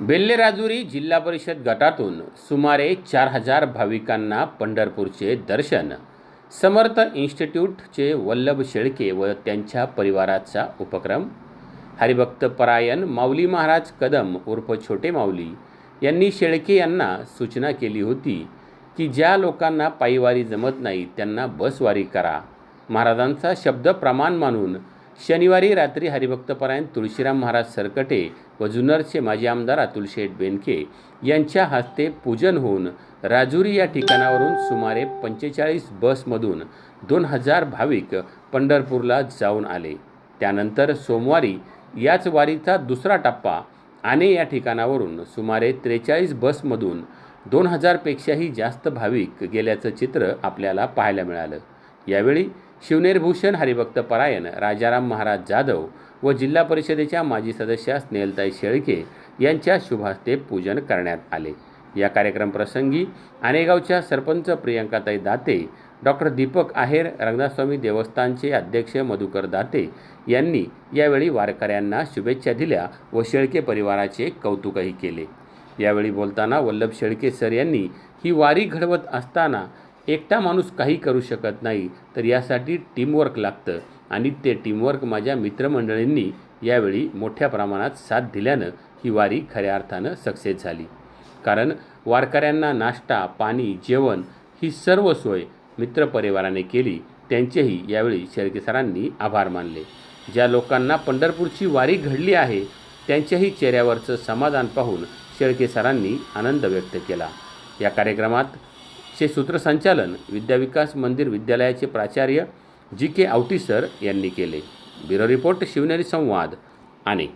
बेल्लेराजुरी जिल्हा परिषद गटातून सुमारे चार हजार भाविकांना पंढरपूरचे दर्शन समर्थ इन्स्टिट्यूटचे वल्लभ शेळके व त्यांच्या परिवाराचा उपक्रम हरिभक्त परायण माऊली महाराज कदम उर्फ छोटे माऊली यांनी शेळके यांना सूचना केली होती की ज्या लोकांना पायीवारी जमत नाही त्यांना बसवारी करा. महाराजांचा शब्द प्रमाण मानून शनिवारी रात्री हरिभक्तपरायण तुळशीराम महाराज सरकटे व जुन्नरचे माजी आमदार अतुल शेठ बेनके यांच्या हस्ते पूजन होऊन राजुरी या ठिकाणावरून सुमारे पंचेचाळीस बसमधून दोन हजार भाविक पंढरपूरला जाऊन आले. त्यानंतर सोमवारी याच वारीचा दुसरा टप्पा आणे या ठिकाणावरून सुमारे त्रेचाळीस बसमधून दोन हजारपेक्षाही जास्त भाविक गेल्याचं चित्र आपल्याला पाहायला मिळालं. यावेळी शिवनेरभूषण हरिभक्त परायण राजाराम महाराज जाधव व जिल्हा परिषदेच्या माजी सदस्या स्नेहलताई शेळके यांच्या शुभास्ते पूजन करण्यात आले. या कार्यक्रम प्रसंगी आनेगावच्या सरपंच प्रियंकाताई दाते डॉक्टर दीपक आहेर रंगनाथस्वामी देवस्थानचे अध्यक्ष मधुकर दाते यांनी यावेळी वारकऱ्यांना शुभेच्छा दिल्या व शेळके परिवाराचे कौतुकही केले. यावेळी बोलताना वल्लभ शेळके सर यांनी ही वारी घडवत असताना एकटा माणूस काही करू शकत नाही तर यासाठी टीमवर्क लागतं. आणि ते टीमवर्क माझ्या मित्रमंडळींनी यावेळी मोठ्या प्रमाणात साथ दिल्यानं ही वारी खऱ्या अर्थानं सक्सेस झाली. कारण वारकऱ्यांना नाश्ता पाणी जेवण ही सर्व सोय मित्रपरिवाराने केली. त्यांचेही यावेळी शेळके सरांनी आभार मानले. ज्या लोकांना पंढरपूरची वारी घडली आहे त्यांच्याही चेहऱ्यावरचं समाधान पाहून शेळके सरांनी आनंद व्यक्त केला. या कार्यक्रमात चे सूत्रसंचालन विद्याविकास मंदिर विद्यालयाचे प्राचार्य जी के आवटी सर यांनी केले. ब्युरो रिपोर्ट शिवनेरी संवाद आणि